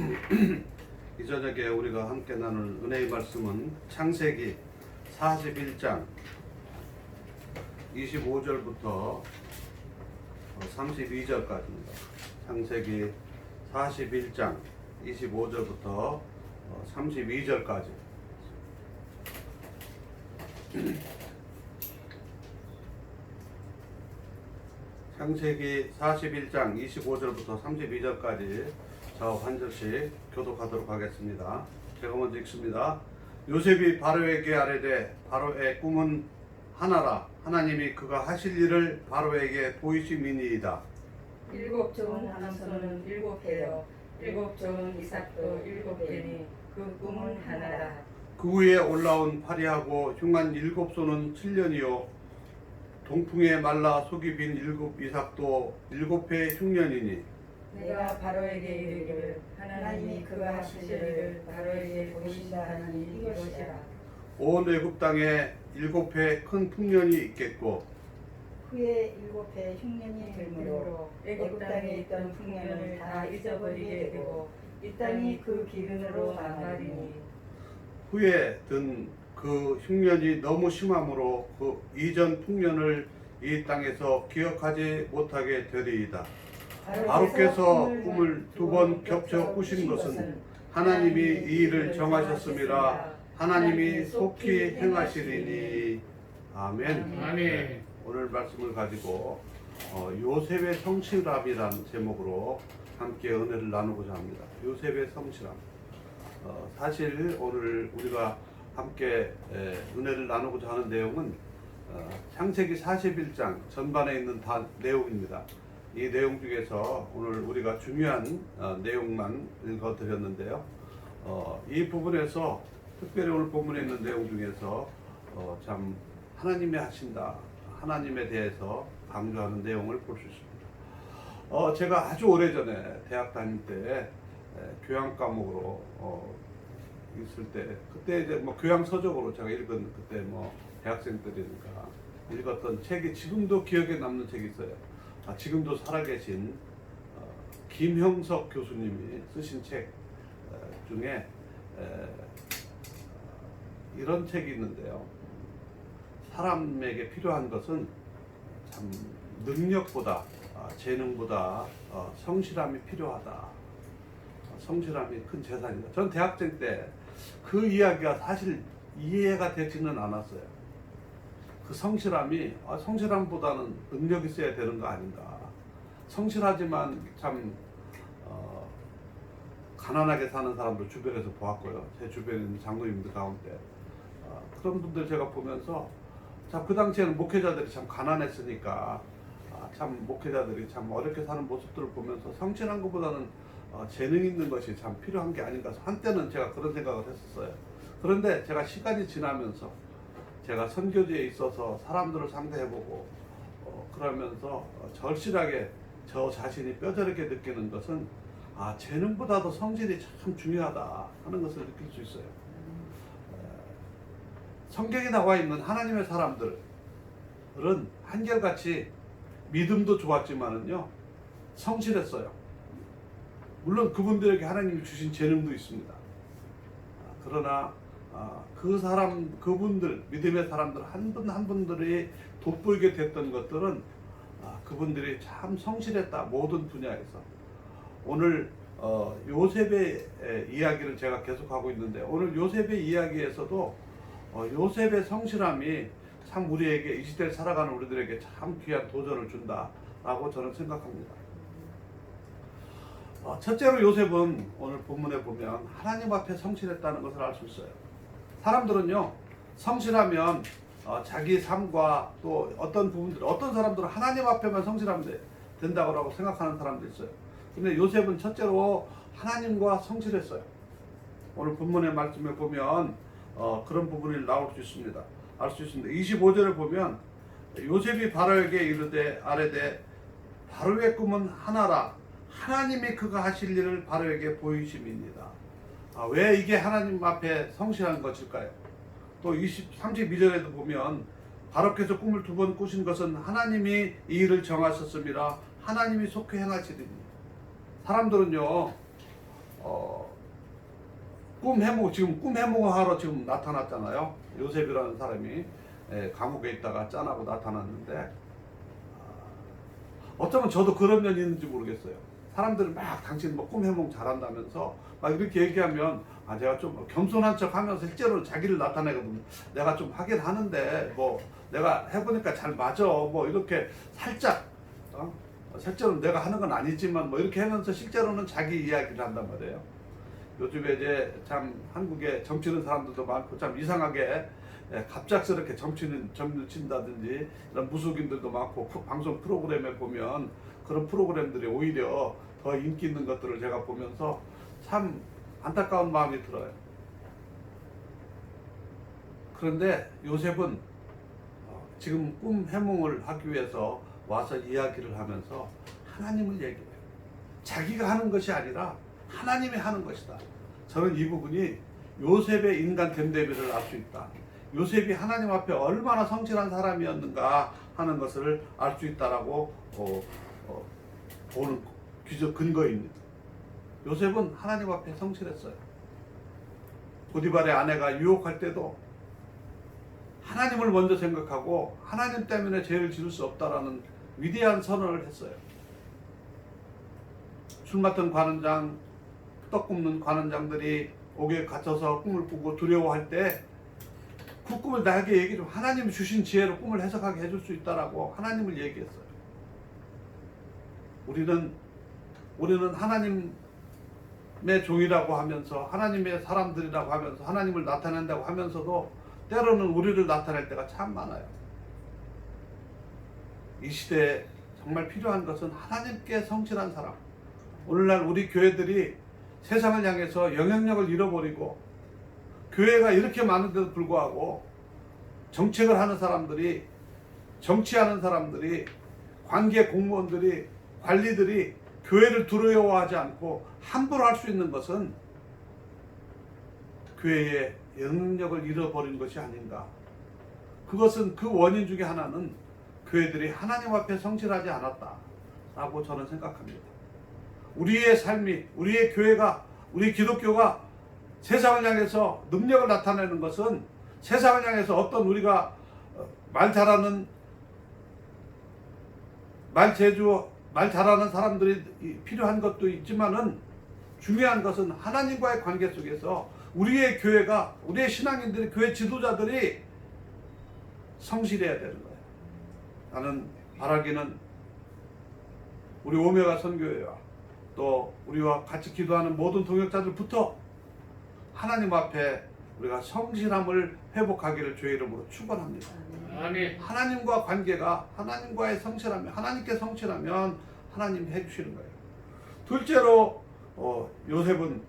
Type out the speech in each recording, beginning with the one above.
이 저녁에 우리가 함께 나눌 은혜의 말씀은 창세기 41장 25절부터 32절까지입니다. 창세기 41장 25절부터 32절까지. 창세기 41장 25절부터 32절까지 저한 절씩 교독하도록 하겠습니다. 제가 먼저 읽습니다. 요셉이 바로에게 아뢰되 바로의 꿈은 하나라 하나님이 그가 하실 일을 바로에게 보이심이니이다. 일곱 좋은 함소는 일곱 해요. 일곱 좋은 이삭도 일곱 해니 그 꿈은 하나라. 그 위에 올라온 파리하고 흉한 일곱 소는 7년이요 동풍에 말라 속이 빈 일곱 이삭도 일곱 해 흉년이니 내가 바로에게 이르기를 하나님이 그가 하실 일을 바로에게 보이신다 하니 이것이라. 온 애굽 땅에 일곱 해 큰 풍년이 있겠고 후에 일곱 해 흉년이 들므로 애굽 땅에 있던 풍년을 다 잊어버리게 되고 이 땅이 그 기근으로 망하리니 후에 든 그 흉년이 너무 심함으로 그 이전 풍년을 이 땅에서 기억하지 못하게 되리이다. 바로께서 꿈을 두 번 겹쳐 꾸신 것은 하나님이 이 일을 정하셨음이라 하나님이 속히 행하시리니 아멘. 아멘. 오늘 말씀을 가지고 어, 요셉의 성실함이라는 제목으로 함께 은혜를 나누고자 합니다. 요셉의 성실함. 어, 사실 오늘 우리가 함께 에, 은혜를 나누고자 하는 내용은 어, 창세기 41장 전반에 있는 다 내용입니다. 이 내용 중에서 오늘 우리가 중요한 어, 내용만 읽어드렸는데요. 어, 이 부분에서 특별히 오늘 본문에 있는 내용 중에서 어, 참 하나님이 하신다. 하나님에 대해서 강조하는 내용을 볼 수 있습니다. 어, 제가 아주 오래전에 대학 다닐 때 에, 교양 과목으로 어, 있을 때 그때 이제 뭐 교양 서적으로 제가 읽은 그때 뭐 대학생 때니까 읽었던 책이 지금도 기억에 남는 책이 있어요. 아, 지금도 살아계신 어, 김형석 교수님이 쓰신 책 어, 중에 에, 어, 이런 책이 있는데요. 사람에게 필요한 것은 참 능력보다 아, 재능보다 어, 성실함이 필요하다. 어, 성실함이 큰 재산이다. 전 대학생 때 그 이야기가 사실 이해가 되지는 않았어요. 그 성실함이 아, 성실함보다는 능력이 있어야 되는 거 아닌가. 성실하지만 참 어, 가난하게 사는 사람들 주변에서 보았고요. 제 주변에 있는 장로님들 가운데 어, 그런 분들 제가 보면서 참 그 당시에는 목회자들이 참 가난했으니까 아, 참 목회자들이 참 어렵게 사는 모습들을 보면서 성실한 것보다는 어, 재능 있는 것이 참 필요한 게 아닌가 한때는 제가 그런 생각을 했었어요. 그런데 제가 시간이 지나면서 제가 선교지에 있어서 사람들을 상대해보고 어, 그러면서 어, 절실하게 저 자신이 뼈저리게 느끼는 것은 아 재능보다도 성질이 참 중요하다 하는 것을 느낄 수 있어요. 에, 성경에 나와 있는 하나님의 사람들은 한결같이 믿음도 좋았지만은요 성실했어요. 물론 그분들에게 하나님이 주신 재능도 있습니다. 아, 그러나 아, 그 사람 그분들 믿음의 사람들 한 분한 분들이 돋보이게 됐던 것들은 아, 그분들이 참 성실했다 모든 분야에서 오늘 어, 요셉의 에, 이야기를 제가 계속하고 있는데 오늘 요셉의 이야기에서도 어, 요셉의 성실함이 참 우리에게 이 시대를 살아가는 우리들에게 참 귀한 도전을 준다라고 저는 생각합니다. 어, 첫째로 요셉은 오늘 본문에 보면 하나님 앞에 성실했다는 것을 알 수 있어요. 사람들은요 성실하면 어, 자기 삶과 또 어떤 부분들 어떤 사람들은 하나님 앞에만 성실하면 돼, 된다고 생각하는 사람도 있어요. 근데 요셉은 첫째로 하나님과 성실했어요. 오늘 본문의 말씀에 보면 어, 그런 부분이 나올 수 있습니다. 알 수 있습니다. 25절을 보면 요셉이 바로에게 이르되 아래되 바로의 꿈은 하나라 하나님이 그가 하실 일을 바로에게 보이심입니다. 아, 왜 이게 하나님 앞에 성실한 것일까요? 또 20, 32절에도 보면 바로께서 꿈을 두 번 꾸신 것은 하나님이 이 일을 정하셨음이라 하나님이 속히 행하시리니 사람들은요 어, 꿈 해몽 지금 꿈 해몽하러 지금 나타났잖아요. 요셉이라는 사람이 예, 감옥에 있다가 짠하고 나타났는데 아, 어쩌면 저도 그런 면이 있는지 모르겠어요. 사람들은 막 당신 뭐 꿈 해몽 잘한다면서 막 이렇게 얘기하면 아 제가 좀 겸손한 척 하면서 실제로 자기를 나타내거든요. 내가 좀 하긴 하는데 뭐 내가 해보니까 잘 맞아 뭐 이렇게 살짝 어? 실제로 내가 하는 건 아니지만 뭐 이렇게 하면서 실제로는 자기 이야기를 한단 말이에요. 요즘에 이제 참 한국에 정치는 사람들도 많고 참 이상하게 예, 갑작스럽게 정치는 점을 친다든지 이런 무속인들도 많고 프- 방송 프로그램에 보면 그런 프로그램들이 오히려 더 인기 있는 것들을 제가 보면서 참 안타까운 마음이 들어요. 그런데 요셉은 어, 지금 꿈 해몽을 하기 위해서 와서 이야기를 하면서 하나님을 얘기해요. 자기가 하는 것이 아니라 하나님이 하는 것이다. 저는 이 부분이 요셉의 인간 됨됨이를 알 수 있다. 요셉이 하나님 앞에 얼마나 성실한 사람이었는가 하는 것을 알 수 있다라고 어, 어, 보는 기적 근거입니다. 요셉은 하나님 앞에 성실했어요. 보디발의 아내가 유혹할 때도 하나님을 먼저 생각하고 하나님 때문에 죄를 지을 수 없다라는 위대한 선언을 했어요. 술 맡은 관원장, 떡 굽는 관원장들이 옥에 갇혀서 꿈을 꾸고 두려워할 때 그 꿈을 나에게 얘기 좀 하나님이 주신 지혜로 꿈을 해석하게 해줄 수 있다라고 하나님을 얘기했어요. 우리는 우리는 하나님의 종이라고 하면서 하나님의 사람들이라고 하면서 하나님을 나타낸다고 하면서도 때로는 우리를 나타낼 때가 참 많아요. 이 시대에 정말 필요한 것은 하나님께 성실한 사람. 오늘날 우리 교회들이 세상을 향해서 영향력을 잃어버리고 교회가 이렇게 많은데도 불구하고 정책을 하는 사람들이 정치하는 사람들이 관계 공무원들이 관리들이 교회를 두려워하지 않고 함부로 할 수 있는 것은 교회의 영향력을 잃어버린 것이 아닌가. 그것은 그 원인 중에 하나는 교회들이 하나님 앞에 성실하지 않았다라고 저는 생각합니다. 우리의 삶이, 우리의 교회가, 우리 기독교가 세상을 향해서 능력을 나타내는 것은 세상을 향해서 어떤 우리가 어, 말 잘하는 말 제주 말 잘하는 사람들이 이- 필요한 것도 있지만은 중요한 것은 하나님과의 관계 속에서 우리의 교회가 우리의 신앙인들이 교회 지도자들이 성실해야 되는 거예요. 나는 바라기는 우리 오메가 선교회와 또 우리와 같이 기도하는 모든 동역자들부터 하나님 앞에 우리가 성실함을 회복하기를 주의 이름으로 축원합니다. 아멘. 하나님과 관계가 하나님과의 성실하면 하나님께 성실하면 하나님이 해주시는 거예요. 둘째로 어, 요셉은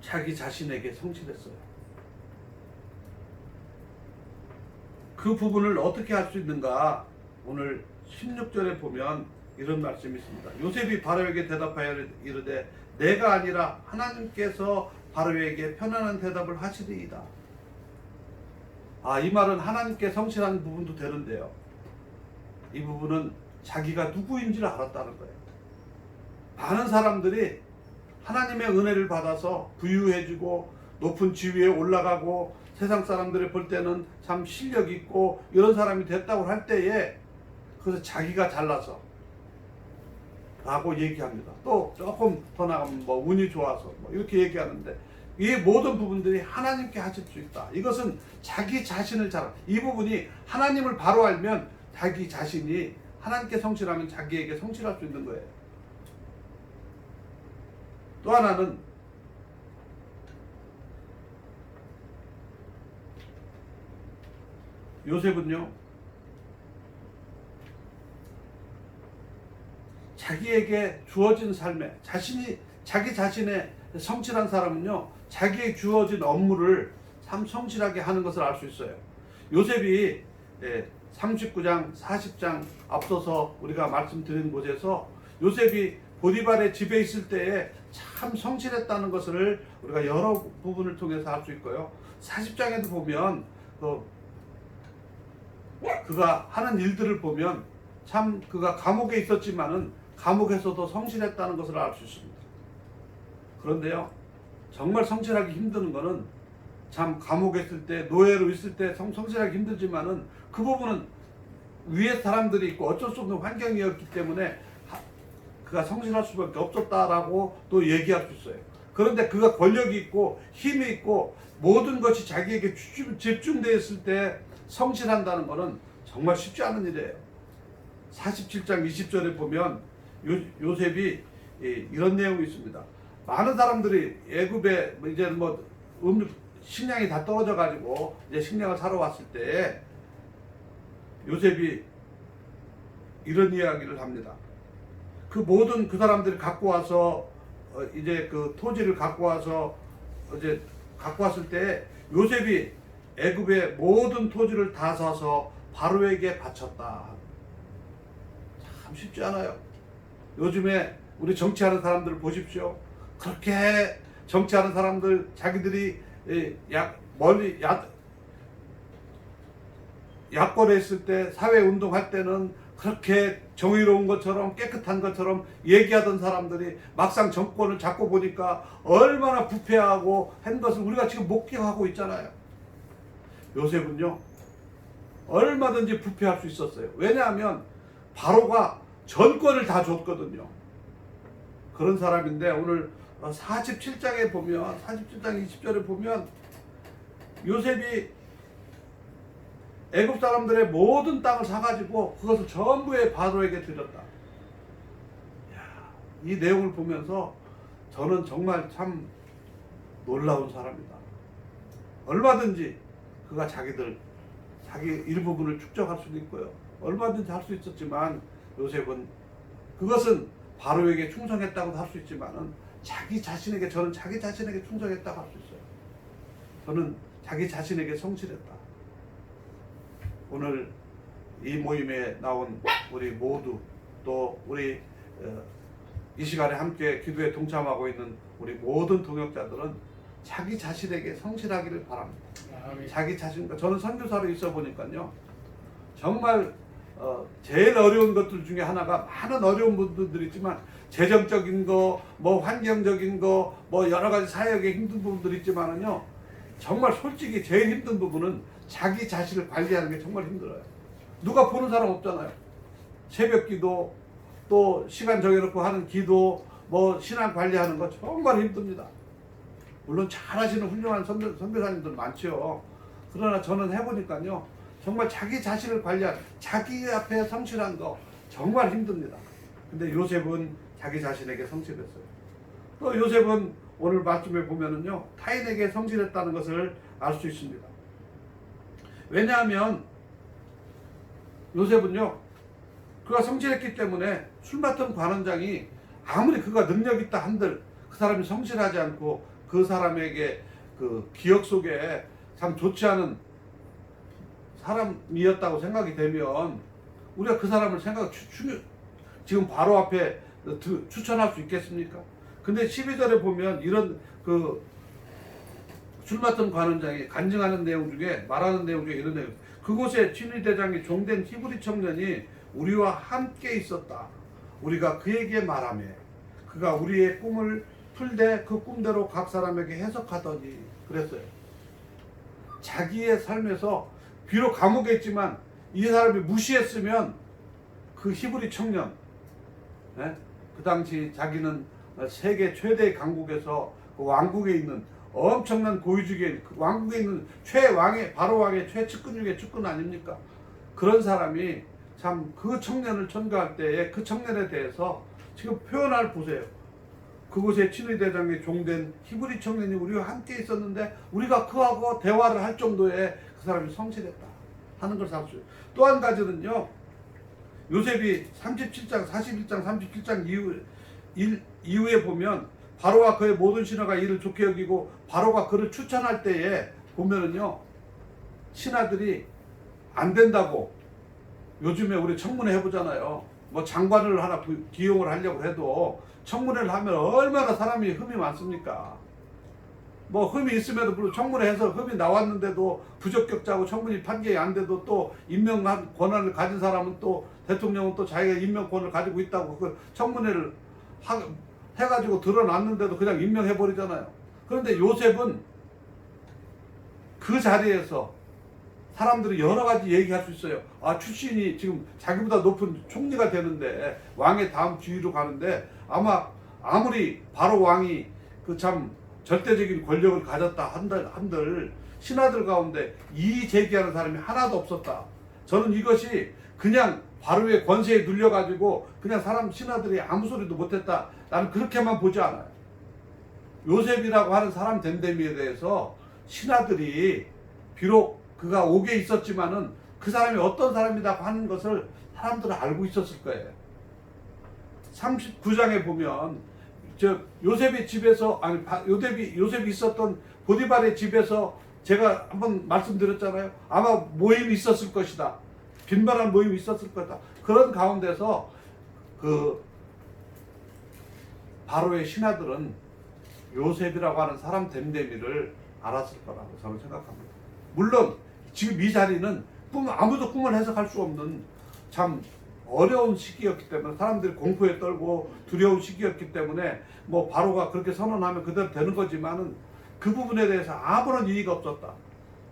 자기 자신에게 성실했어요. 그 부분을 어떻게 할 수 있는가? 오늘 16절에 보면 이런 말씀이 있습니다. 요셉이 바로에게 대답하여 이르되 내가 아니라 하나님께서 바로에게 편안한 대답을 하시리이다. 아, 이 말은 하나님께 성실한 부분도 되는데요. 이 부분은 자기가 누구인지를 알았다는 거예요. 많은 사람들이 하나님의 은혜를 받아서 부유해지고 높은 지위에 올라가고 세상 사람들이 볼 때는 참 실력 있고 이런 사람이 됐다고 할 때에 그래서 자기가 잘나서 라고 얘기합니다. 또 조금 더 나가면 뭐 운이 좋아서 뭐 이렇게 얘기하는데 이 모든 부분들이 하나님께 하실 수 있다. 이것은 자기 자신을 잘, 이 부분이 하나님을 바로 알면 자기 자신이 하나님께 성실하면 자기에게 성실할 수 있는 거예요. 또 하나는 요셉은요, 자기에게 주어진 삶에 자신이 자기 자신의 성실한 사람은요 자기의 주어진 업무를 참 성실하게 하는 것을 알 수 있어요. 요셉이 예, 39장 40장 앞서서 우리가 말씀드린 곳에서 요셉이 보디발의 집에 있을 때에 참 성실했다는 것을 우리가 여러 부분을 통해서 알 수 있고요. 40장에도 보면 그 그가 하는 일들을 보면 참 그가 감옥에 있었지만은 감옥에서도 성실했다는 것을 알 수 있습니다. 그런데요, 정말 성실하기 힘드는 거는 참 감옥에 있을 때 노예로 있을 때 성, 성실하기 힘들지만은 그 부분은 위에 사람들이 있고 어쩔 수 없는 환경이었기 때문에 하- 그가 성실할 수밖에 없었다라고 또 얘기할 수 있어요. 그런데 그가 권력이 있고 힘이 있고 모든 것이 자기에게 집중- 집중되어 있을 때 성실한다는 것은 정말 쉽지 않은 일이에요. 47장 20절에 보면 요, 요셉이 이- 이런 내용이 있습니다. 많은 사람들이 애굽에 뭐 이제 뭐 음, 식량이 다 떨어져 가지고 이제 식량을 사러 왔을 때 요셉이 이런 이야기를 합니다. 그 모든 그 사람들이 갖고 와서 어, 이제 그 토지를 갖고 와서 이제 갖고 왔을 때 요셉이 애굽의 모든 토지를 다 사서 바로에게 바쳤다. 참 쉽지 않아요. 요즘에 우리 정치하는 사람들 보십시오. 그렇게 정치하는 사람들 자기들이 이약 멀리 야 야권에 있을 때 사회 운동할 때는 그렇게 정의로운 것처럼 깨끗한 것처럼 얘기하던 사람들이 막상 정권을 잡고 보니까 얼마나 부패하고 한 것을 우리가 지금 목격하고 있잖아요. 요셉은요 얼마든지 부패할 수 있었어요. 왜냐하면 바로가 전권을 다 줬거든요. 그런 사람인데 오늘 47장에 보면 47장 20절에 보면 요셉이 애굽 사람들의 모든 땅을 사가지고 그것을 전부에 바로에게 드렸다. 야, 이 내용을 보면서 저는 정말 참 놀라운 사람이다. 얼마든지 그가 자기들 자기 일부분을 축적할 수도 있고요. 얼마든지 할 수 있었지만 요셉은 그것은 바로에게 충성했다고 할수 있지만은 자기 자신에게 저는 자기 자신에게 충성했다고 할 수 있어요. 저는 자기 자신에게 성실했다. 오늘 이 모임에 나온 우리 모두 또 우리 어, 이 시간에 함께 기도에 동참하고 있는 우리 모든 동역자들은 자기 자신에게 성실하기를 바랍니다. 자기 자신과 저는 선교사로 있어 보니까요 정말 어, 제일 어려운 것들 중에 하나가 많은 어려운 분들이 있지만 재정적인 거, 뭐 환경적인 거, 뭐 여러 가지 사역에 힘든 부분들이 있지만은요 정말 솔직히 제일 힘든 부분은 자기 자신을 관리하는 게 정말 힘들어요. 누가 보는 사람 없잖아요. 새벽 기도, 또 시간 정해놓고 하는 기도, 뭐 신앙 관리하는 거 정말 힘듭니다. 물론 잘하시는 훌륭한 선교, 선교사님들 많죠. 그러나 저는 해보니까요. 정말 자기 자신을 관리한 자기 앞에 성실한 거 정말 힘듭니다. 근데 요셉은 자기 자신에게 성실했어요. 또 요셉은 오늘 말씀에 보면은요. 타인에게 성실했다는 것을 알 수 있습니다. 왜냐하면 요셉은요. 그가 성실했기 때문에 술 맡은 관원장이 아무리 그가 능력 있다 한들 그 사람이 성실하지 않고 그 사람에게 그 기억 속에 참 좋지 않은 사람이었다고 생각이 되면 우리가 그 사람을 생각 추, 추, 지금 바로 앞에 드- 추천할 수 있겠습니까? 근데 12절에 보면 이런 그술 맡은 관원장이 간증하는 내용 중에 말하는 내용 중에 이런 내용 그곳에 친위 대장이 종된 히브리 청년이 우리와 함께 있었다. 우리가 그에게 말하며 그가 우리의 꿈을 풀되 그 꿈대로 각 사람에게 해석하더니 그랬어요. 자기의 삶에서 비록 감옥에 있지만 이 사람이 무시했으면 그 히브리 청년 예? 그 당시 자기는 세계 최대 강국에서 그 왕국에 있는 엄청난 고위직에 그 왕국에 있는 최왕의 바로 왕의 최측근 중에 측근 아닙니까? 그런 사람이 참 그 청년을 천거할 때에 그 청년에 대해서 지금 표현할 보세요. 그곳에 친위 대장에 종된 히브리 청년이 우리와 함께 있었는데 우리가 그하고 대화를 할 정도의 그 사람이 성실했다 하는 것을 알수 있어요. 또한 가지는요. 요셉이 37장, 41장, 37장 이후, 일, 이후에 보면 바로와 그의 모든 신하가 이를 좋게 여기고 바로가 그를 추천할 때에 보면은요 신하들이 안 된다고 요즘에 우리 청문회 해보잖아요. 뭐 장관을 하나 부- 기용을 하려고 해도 청문회를 하면 얼마나 사람이 흠이 많습니까? 뭐 흠이 있음에도 불구하고 청문회 해서 흠이 나왔는데도 부적격자고 청문이 판결이 안 돼도 또 임명한 권한을 가진 사람은 또 대통령은 또 자기가 임명권을 가지고 있다고 그 청문회를 하, 해가지고 드러났는데도 그냥 임명해 버리잖아요. 그런데 요셉은 그 자리에서 사람들이 여러 가지 얘기할 수 있어요. 아, 출신이 지금 자기보다 높은 총리가 되는데 왕의 다음 주위로 가는데 아마 아무리 바로 왕이 그참 절대적인 권력을 가졌다 한들, 한들 신하들 가운데 이 제기하는 사람이 하나도 없었다. 저는 이것이 그냥 바로의 권세에 눌려가지고 그냥 사람 신하들이 아무 소리도 못했다. 나는 그렇게만 보지 않아요. 요셉이라고 하는 사람 됨됨이에 대해서 신하들이 비록 그가 옥에 있었지만은 그 사람이 어떤 사람이라고 하는 것을 사람들은 알고 있었을 거예요. 39장에 보면 저 요셉의 집에서 아니 바- 요셉이 요셉이 있었던 보디발의 집에서 제가 한번 말씀드렸잖아요. 아마 모임이 있었을 것이다. 빈번한 모임이 있었을 거다. 그런 가운데서 그 바로의 신하들은 요셉이라고 하는 사람 됨됨이를 알았을 거라고 저는 생각합니다. 물론 지금 이 자리는 꿈 아무도 꿈을 해석할 수 없는 참 어려운 시기였기 때문에 사람들이 공포에 떨고 두려운 시기였기 때문에 뭐 바로가 그렇게 선언하면 그대로 되는 거지만은 그 부분에 대해서 아무런 이의가 없었다.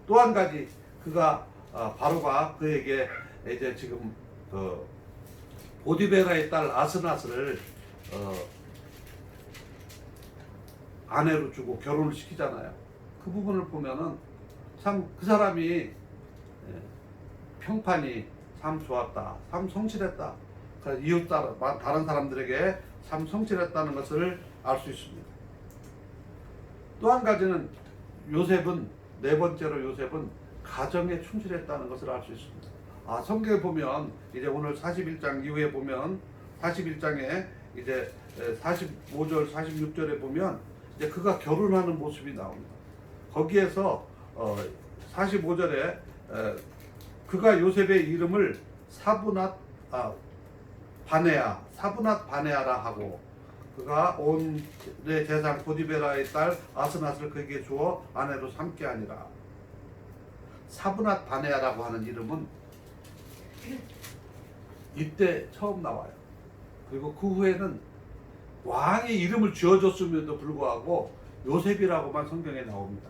또 한 가지 그가 어, 바로가 그에게 이제 지금 그 보디베라의 딸 아스나스를 어, 아내로 주고 결혼을 시키잖아요. 그 부분을 보면은 참 그 사람이 예, 평판이 참 좋았다. 참 성실했다. 이웃 다른 사람들에게 참 성실했다는 것을 알 수 있습니다. 또 한 가지는 요셉은 네 번째로 요셉은 가정에 충실했다는 것을 알 수 있습니다. 아 성경에 보면 이제 오늘 41장 이후에 보면 41장에 이제 45절 46절에 보면 이제 그가 결혼하는 모습이 나옵니다. 거기에서 어 45절에 그가 요셉의 이름을 사브낫 아, 바네아 사브낫 바네아라 하고 그가 온내 재상 보디베라의 딸 아스낫을 그에게 주어 아내로 삼게 하니라 사브낫 바네아라고 하는 이름은 이때 처음 나와요. 그리고 그 후에는 왕의 이름을 지어줬음에도 불구하고 요셉이라고만 성경에 나옵니다.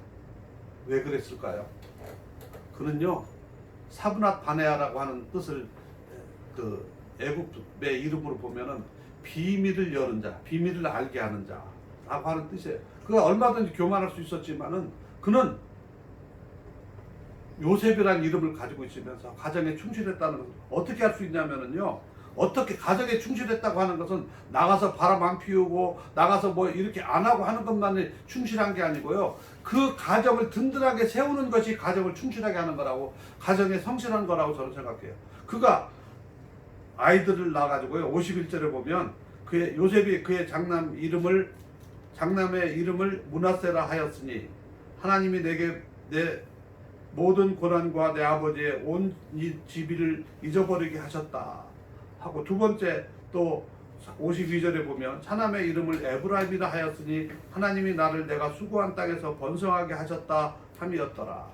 왜 그랬을까요? 그는요 사브낫 바네아라고 하는 뜻을 그 애국의 이름으로 보면은 비밀을 여는 자, 비밀을 알게 하는 자라고 하는 뜻이에요. 그가 얼마든지 교만할 수 있었지만은 그는 요셉이라는 이름을 가지고 있으면서 가정에 충실했다는 것을 어떻게 할 수 있냐면은요. 어떻게 가정에 충실했다고 하는 것은 나가서 바람 안 피우고 나가서 뭐 이렇게 안 하고 하는 것만이 충실한 게 아니고요. 그 가정을 든든하게 세우는 것이 가정을 충실하게 하는 거라고 가정에 성실한 거라고 저는 생각해요. 그가 아이들을 낳아가지고요. 51절에 보면 그의 요셉이 그의 장남 이름을 장남의 이름을 문하세라 하였으니 하나님이 내게 내 모든 고난과 내 아버지의 온 이 지비를 잊어버리게 하셨다 하고 두 번째 또 52절에 보면 차남의 이름을 에브라임이라 하였으니 하나님이 나를 내가 수고한 땅에서 번성하게 하셨다 함이었더라.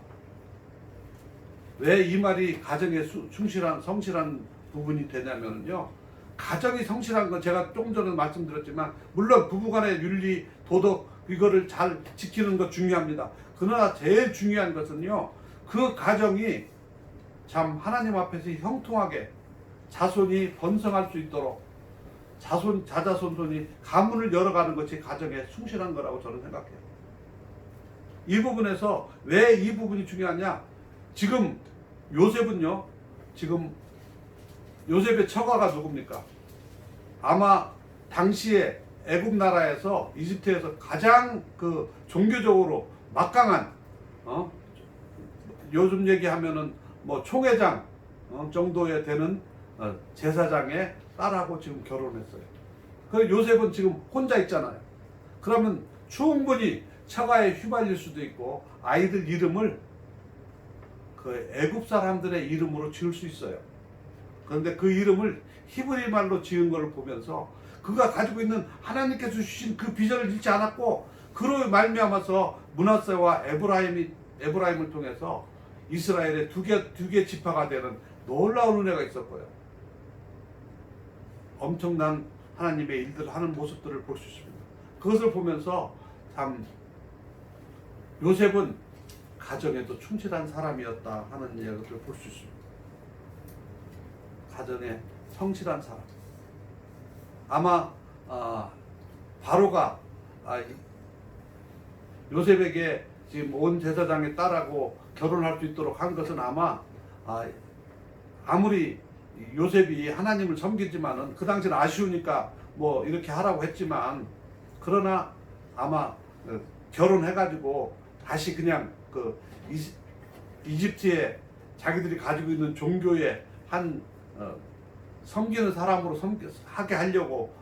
왜 이 말이 가정에 수- 충실한 성실한 부분이 되냐면요. 가정이 성실한 건 제가 조금 전에 말씀드렸지만 물론 부부간의 윤리 도덕 이거를 잘 지키는 것 중요합니다. 그러나 제일 중요한 것은요. 그 가정이 참 하나님 앞에서 형통하게 자손이 번성할 수 있도록 자손 자자손손이 가문을 열어가는 것이 가정에 충실한 거라고 저는 생각해요. 이 부분에서 왜 이 부분이 중요하냐? 지금 요셉은요. 지금 요셉의 처가가 누굽니까? 아마 당시에 애굽 나라에서 이집트에서 가장 그 종교적으로 막강한 어? 요즘 얘기하면은 뭐 총회장 어, 정도에 되는 어, 제사장의 딸하고 지금 결혼했어요. 그 요셉은 지금 혼자 있잖아요. 그러면 충분히 처가에 휘말릴 수도 있고 아이들 이름을 그 애굽 사람들의 이름으로 지을 수 있어요. 그런데 그 이름을 히브리 말로 지은 것을 보면서 그가 가지고 있는 하나님께서 주신 그 비전을 잃지 않았고 그로 말미암아서 문하세와 에브라임이 에브라임을 통해서 이스라엘의 두 개 두 개 지파가 되는 놀라운 은혜가 있었고요. 엄청난 하나님의 일들을 하는 모습들을 볼 수 있습니다. 그것을 보면서 참 요셉은 가정에도 충실한 사람이었다 하는 이야기를 볼 수 있습니다. 가정에 성실한 사람. 아마 아, 바로가 아, 이- 요셉에게 지금 온 제사장의 딸하고 결혼할 수 있도록 한 것은 아마 아, 아무리 요셉이 하나님을 섬기지만은 그 당시는 아쉬우니까 뭐 이렇게 하라고 했지만 그러나 아마 어, 결혼해가지고 다시 그냥 그 이- 이집트에 자기들이 가지고 있는 종교의 한 어, 섬기는 사람으로 섬기, 하게 하려고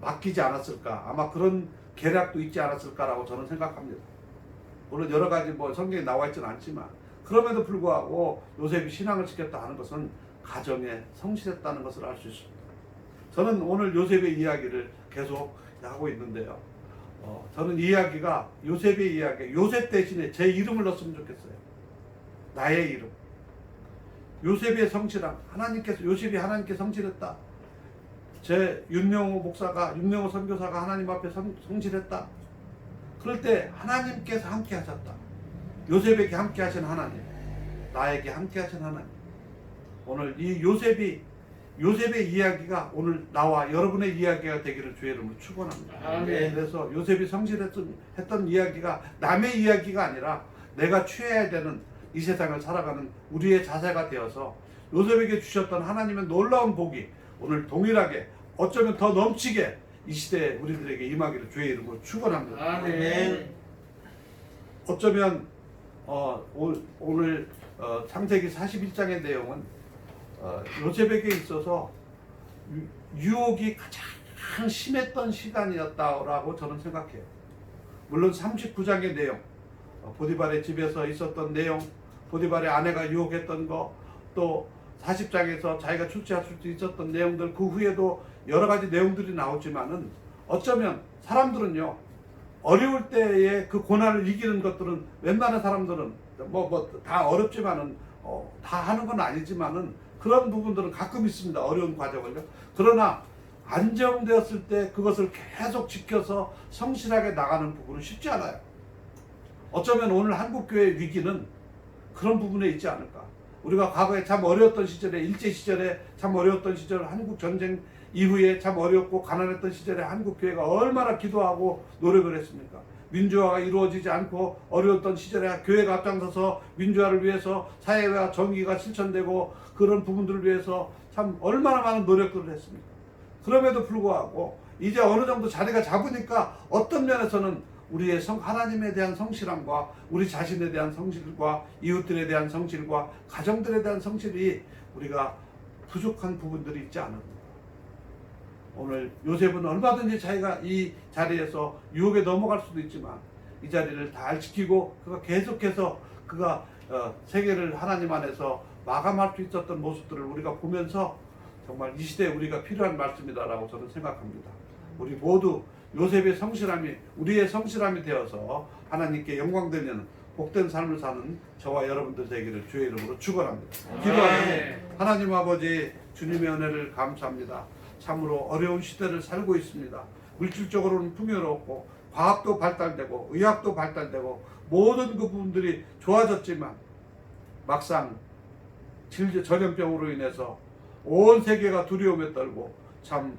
맡기지 않았을까 아마 그런 계략도 있지 않았을까라고 저는 생각합니다. 물론 여러 가지 뭐 성경에 나와 있지는 않지만 그럼에도 불구하고 요셉이 신앙을 지켰다 하는 것은 가정에 성실했다는 것을 알 수 있습니다. 저는 오늘 요셉의 이야기를 계속 하고 있는데요. 어, 저는 이 이야기가 요셉의 이야기, 요셉 대신에 제 이름을 넣었으면 좋겠어요. 나의 이름. 요셉의 성실함. 하나님께서 요셉이 하나님께 성실했다. 제 윤영호 목사가 윤영호 선교사가 하나님 앞에 성, 성실했다. 그럴 때 하나님께서 함께 하셨다. 요셉에게 함께 하신 하나님. 나에게 함께 하신 하나님. 오늘 이 요셉이 요셉의 이야기가 오늘 나와 여러분의 이야기가 되기를 주의 이름으로 축원합니다. 아멘. 그래서 요셉이 성실했던 했던 이야기가 남의 이야기가 아니라 내가 취해야 되는 이 세상을 살아가는 우리의 자세가 되어서 요셉에게 주셨던 하나님의 놀라운 복이 오늘 동일하게 어쩌면 더 넘치게 이 시대에 우리들에게 임하기를 주의 이름으로 축원합니다. 아멘. 어쩌면 어, 오, 오늘 어, 창세기 41장의 내용은 어, 요셉에게 있어서 유- 유혹이 가장 심했던 시간이었다라고 저는 생각해요. 물론 39장의 내용, 어, 보디발의 집에서 있었던 내용, 보디발의 아내가 유혹했던 거, 또 40장에서 자기가 출제할 수 있었던 내용들, 그 후에도 여러 가지 내용들이 나오지만은 어쩌면 사람들은요, 어려울 때에 그 고난을 이기는 것들은 웬만한 사람들은 뭐 뭐 다 어렵지만은 어, 다 하는 건 아니지만은 그런 부분들은 가끔 있습니다. 어려운 과정을요. 그러나 안정되었을 때 그것을 계속 지켜서 성실하게 나가는 부분은 쉽지 않아요. 어쩌면 오늘 한국 교회의 위기는 그런 부분에 있지 않을까. 우리가 과거에 참 어려웠던 시절에 일제 시절에 참 어려웠던 시절 한국 전쟁 이후에 참 어렵고 가난했던 시절에 한국 교회가 얼마나 기도하고 노력을 했습니까? 민주화가 이루어지지 않고 어려웠던 시절에 교회가 앞장서서 민주화를 위해서 사회와 정의가 실천되고 그런 부분들을 위해서 참 얼마나 많은 노력들을 했습니까? 그럼에도 불구하고 이제 어느 정도 자리가 잡으니까 어떤 면에서는 우리의 성 하나님에 대한 성실함과 우리 자신에 대한 성실과 이웃들에 대한 성실과 가정들에 대한 성실이 우리가 부족한 부분들이 있지 않은가. 오늘 요셉은 얼마든지 자기가 이 자리에서 유혹에 넘어갈 수도 있지만 이 자리를 잘 지키고 그가 계속해서 그가 어, 세계를 하나님 안에서 마감할 수 있었던 모습들을 우리가 보면서 정말 이 시대에 우리가 필요한 말씀이다라고 저는 생각합니다. 우리 모두 요셉의 성실함이 우리의 성실함이 되어서 하나님께 영광 돌리는 복된 삶을 사는 저와 여러분들 되기를 주의 이름으로 축원합니다. 기도하는 하나님 아버지 주님의 은혜를 감사합니다. 참으로 어려운 시대를 살고 있습니다. 물질적으로는 풍요롭고 과학도 발달되고 의학도 발달되고 모든 그 부분들이 좋아졌지만 막상 질- 전염병으로 인해서 온 세계가 두려움에 떨고 참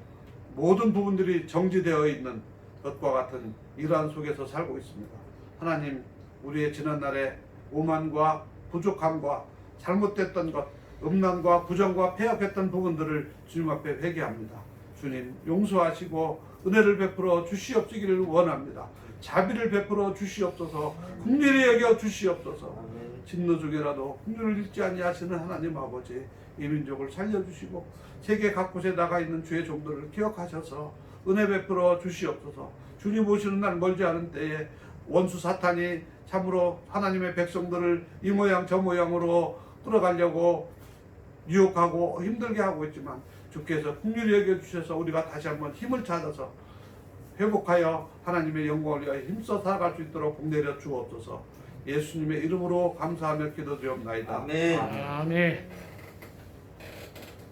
모든 부분들이 정지되어 있는 것과 같은 이러한 속에서 살고 있습니다. 하나님 우리의 지난날의 오만과 부족함과 잘못됐던 것, 음란과 부정과 폐역했던 부분들을 주님 앞에 회개합니다. 주님 용서하시고 은혜를 베풀어 주시옵시기를 원합니다. 자비를 베풀어 주시옵소서, 국민이 여겨 주시옵소서. 진노 중에라도 국민을 잃지 아니하시는 하나님 아버지 이 민족을 살려주시고 세계 각곳에 나가 있는 주의 종들을 기억하셔서 은혜 베풀어 주시옵소서. 주님 오시는 날 멀지 않은 때에 원수 사탄이 참으로 하나님의 백성들을 이 모양 저 모양으로 끌어가려고 유혹하고 힘들게 하고 있지만 주께서 국률이 여겨 주셔서 우리가 다시 한번 힘을 찾아서 회복하여 하나님의 영광을 위하여 힘써 살아갈 수 있도록 복 내려 주옵소서. 예수님의 이름으로 감사하며 기도드리옵나이다. 아멘. 아멘.